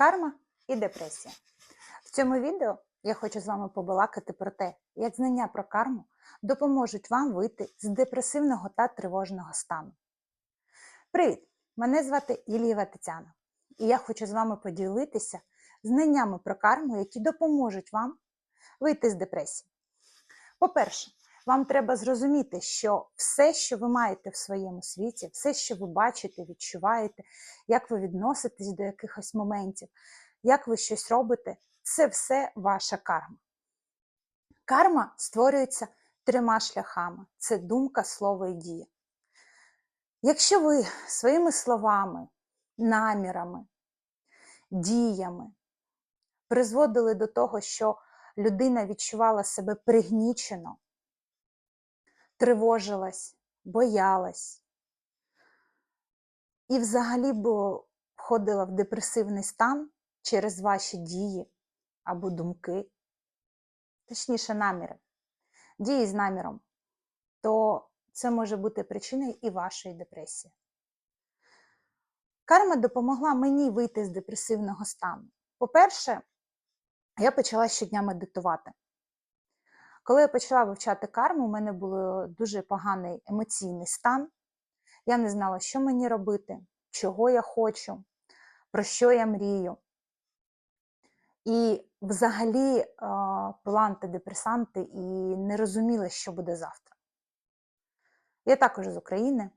Карма і депресія. В цьому відео я хочу з вами побалакати про те, як знання про карму допоможуть вам вийти з депресивного та тривожного стану. Привіт! Мене звати Ілієва Тетяна, і я хочу з вами поділитися знаннями про карму, які допоможуть вам вийти з депресії. По-перше, вам треба зрозуміти, що все, що ви маєте в своєму світі, все, що ви бачите, відчуваєте, як ви відноситесь до якихось моментів, як ви щось робите, це все ваша карма. Карма створюється трьома шляхами: це думка, слово і дія. Якщо ви своїми словами, намірами, діями призводили до того, що людина відчувала себе пригнічено, тривожилась, боялась і взагалі б входила в депресивний стан через ваші дії або думки, точніше, наміри, дії з наміром, то це може бути причиною і вашої депресії. Карма допомогла мені вийти з депресивного стану. По-перше, я почала щодня медитувати. Коли я почала вивчати карму, у мене був дуже поганий емоційний стан. Я не знала, що мені робити, чого я хочу, про що я мрію. І взагалі пила антидепресанти і не розуміла, що буде завтра. Я також з України,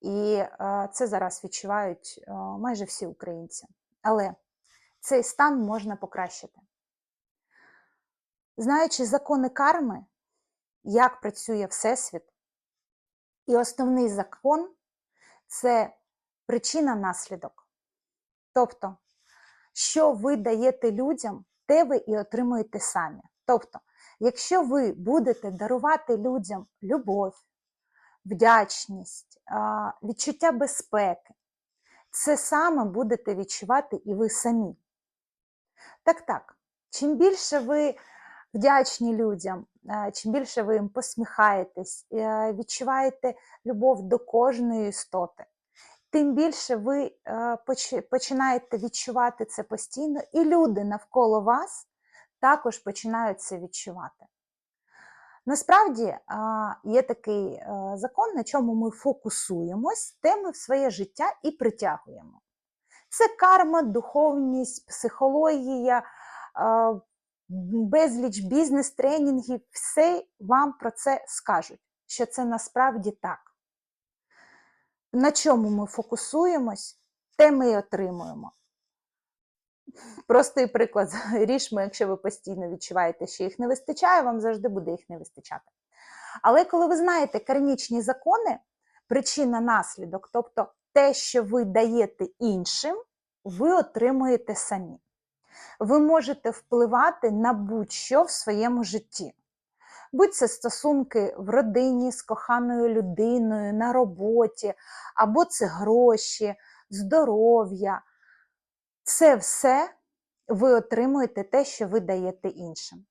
і це зараз відчувають майже всі українці. Але цей стан можна покращити. Знаючи закони карми, як працює Всесвіт, і основний закон це причина-наслідок. Тобто, що ви даєте людям, те ви і отримуєте самі. Тобто, якщо ви будете дарувати людям любов, вдячність, відчуття безпеки, це саме будете відчувати і ви самі. Так, так, чим більше ви вдячні людям, чим більше ви їм посміхаєтесь, відчуваєте любов до кожної істоти, тим більше ви починаєте відчувати це постійно, і люди навколо вас також починають це відчувати. Насправді є такий закон, на чому ми фокусуємось, те ми в своє життя і притягуємо. Це карма, духовність, психологія, безліч бізнес-тренінгів, все вам про це скажуть, що це насправді так. На чому ми фокусуємось, те ми і отримуємо. Простий приклад рішмо, якщо ви постійно відчуваєте, що їх не вистачає, вам завжди буде їх не вистачати. Але коли ви знаєте кармічні закони, причина-наслідок, тобто те, що ви даєте іншим, ви отримуєте самі. Ви можете впливати на будь-що в своєму житті. Будь це стосунки в родині з коханою людиною, на роботі, або це гроші, здоров'я. Це все ви отримуєте те, що ви даєте іншим.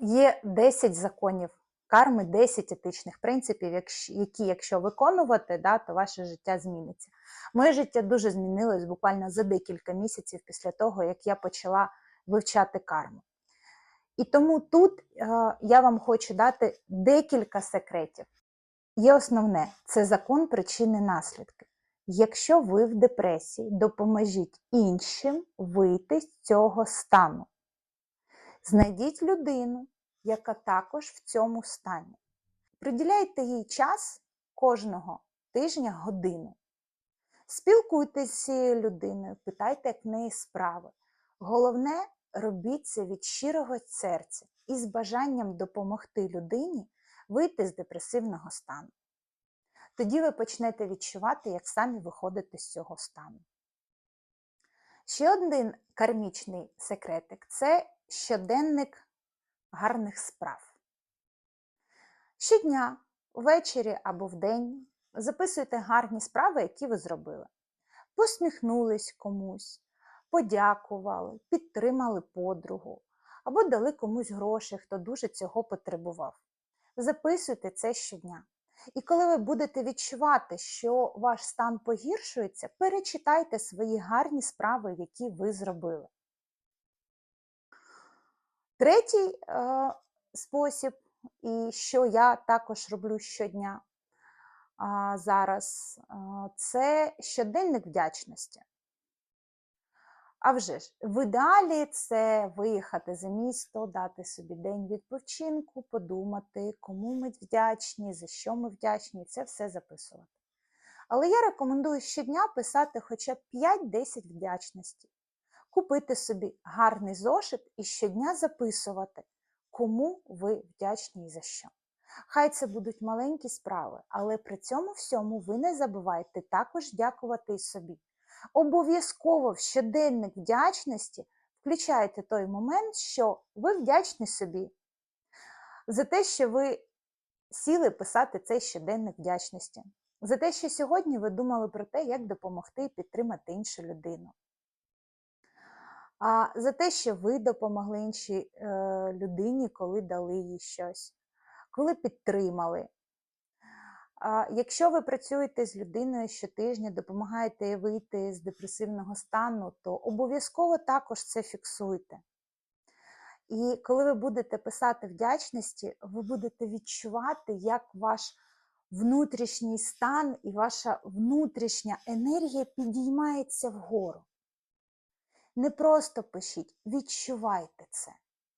Є 10 законів карми, 10 етичних принципів, які, якщо виконувати, да, то ваше життя зміниться. Моє життя дуже змінилось буквально за декілька місяців після того, як я почала вивчати карму. І тому тут е, я вам хочу дати декілька секретів. Є основне це закон причини наслідки. Якщо ви в депресії, допоможіть іншим вийти з цього стану. Знайдіть людину, яка також в цьому стані. Приділяйте їй час кожного тижня годину. Спілкуйтесь з цією людиною, питайте, як в неї справи. Головне, робіть це від щирого серця і з бажанням допомогти людині вийти з депресивного стану. Тоді ви почнете відчувати, як самі виходите з цього стану. Ще один кармічний секретик це щоденник гарних справ. Щодня, ввечері або вдень записуйте гарні справи, які ви зробили. Посміхнулись комусь, подякували, підтримали подругу або дали комусь гроші, хто дуже цього потребував. Записуйте це щодня. І коли ви будете відчувати, що ваш стан погіршується, перечитайте свої гарні справи, які ви зробили. Третій е, спосіб, і що я також роблю щодня а, зараз, а, це щоденник вдячності. А вже ж, в ідеалі це виїхати за місто, дати собі день відпочинку, подумати, кому ми вдячні, за що ми вдячні, це все записувати. Але я рекомендую щодня писати хоча б 5-10 вдячностей, купити собі гарний зошит і щодня записувати, кому ви вдячні і за що. Хай це будуть маленькі справи, але при цьому всьому ви не забувайте також дякувати собі. Обов'язково в щоденник вдячності включайте той момент, що ви вдячні собі за те, що ви сіли писати цей щоденник вдячності, за те, що сьогодні ви думали про те, як допомогти і підтримати іншу людину. А за те, що ви допомогли іншій е, людині, коли дали їй щось, коли підтримали. Якщо ви працюєте з людиною щотижня, допомагаєте їй вийти з депресивного стану, то обов'язково також це фіксуйте. І коли ви будете писати вдячності, ви будете відчувати, як ваш внутрішній стан і ваша внутрішня енергія підіймається вгору. Не просто пишіть, відчувайте це.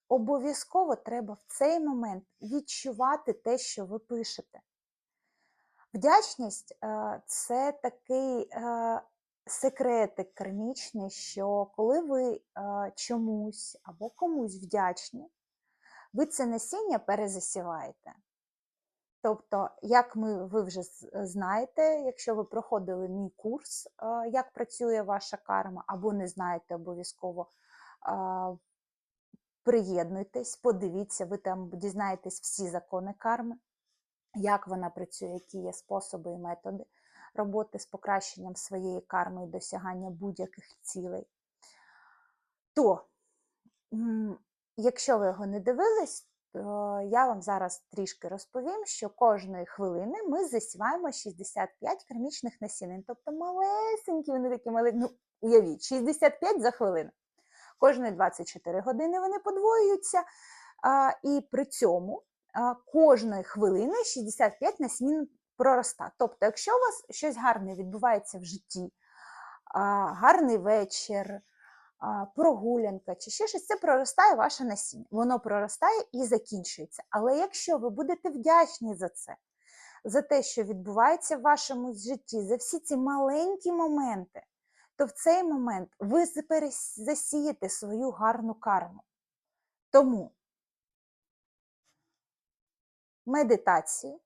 Обов'язково треба в цей момент відчувати те, що ви пишете. Вдячність е, це такий е, секретик кармічний, що коли ви е, чомусь або комусь вдячні, ви це насіння перезасіваєте. Тобто, як ми, ви вже знаєте, якщо ви проходили мій курс, як працює ваша карма, або не знаєте обов'язково, приєднуйтесь, подивіться, ви там дізнаєтесь всі закони карми як вона працює, які є способи і методи роботи з покращенням своєї карми і досягання будь-яких цілей. То, якщо ви його не дивились, я вам зараз трішки розповім, що кожної хвилини ми засіваємо 65 кармічних насінин. Тобто малесенькі, вони такі маленькі, ну, уявіть, 65 за хвилину. Кожні 24 години вони подвоюються, і при цьому кожної хвилини 65 насінин пророста. Тобто, якщо у вас щось гарне відбувається в житті, гарний вечір, прогулянка чи ще щось, це проростає ваше насіння. Воно проростає і закінчується. Але якщо ви будете вдячні за це, за те, що відбувається в вашому житті, за всі ці маленькі моменти, то в цей момент ви засієте свою гарну карму. Тому медитації,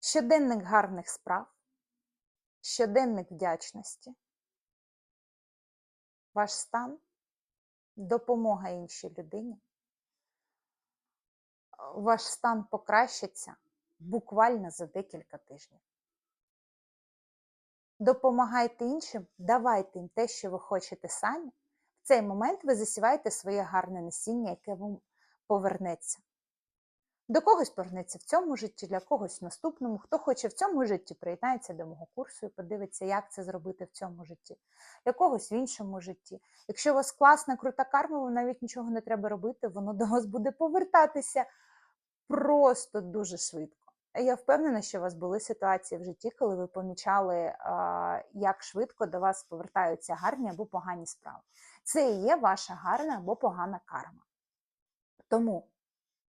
щоденник гарних справ, щоденник вдячності, ваш стан, допомога іншій людині. Ваш стан покращиться буквально за декілька тижнів. Допомагайте іншим, давайте їм те, що ви хочете самі. В цей момент ви засіваєте своє гарне насіння, яке вам повернеться. До когось повернеться в цьому житті, для когось в наступному. Хто хоче в цьому житті, приєднається до мого курсу і подивиться, як це зробити в цьому житті, для когось в іншому житті. Якщо у вас класна, крута карма, вам навіть нічого не треба робити, воно до вас буде повертатися просто дуже швидко. Я впевнена, що у вас були ситуації в житті, коли ви помічали, як швидко до вас повертаються гарні або погані справи. Це і є ваша гарна або погана карма. Тому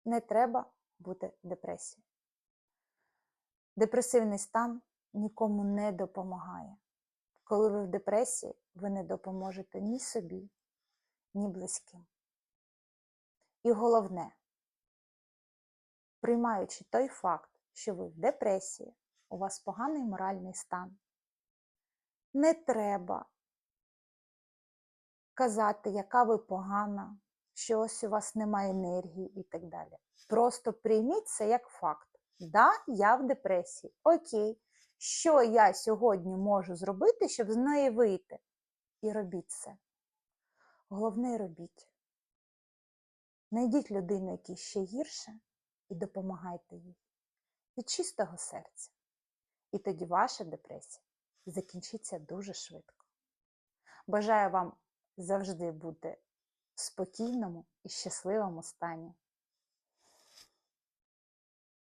не треба бути в депресії. Депресивний стан нікому не допомагає. Коли ви в депресії, ви не допоможете ні собі, ні близьким. І головне, приймаючи той факт, що ви в депресії, у вас поганий моральний стан, не треба казати, яка ви погана, що ось у вас немає енергії і так далі. Просто прийміть це як факт. Да, я в депресії. Окей, що я сьогодні можу зробити, щоб з неї вийти? І робіть це. Головне робіть. Найдіть людину, якій ще гірше, і допомагайте їй від чистого серця. І тоді ваша депресія закінчиться дуже швидко. Бажаю вам завжди бути спокійному і щасливому стані.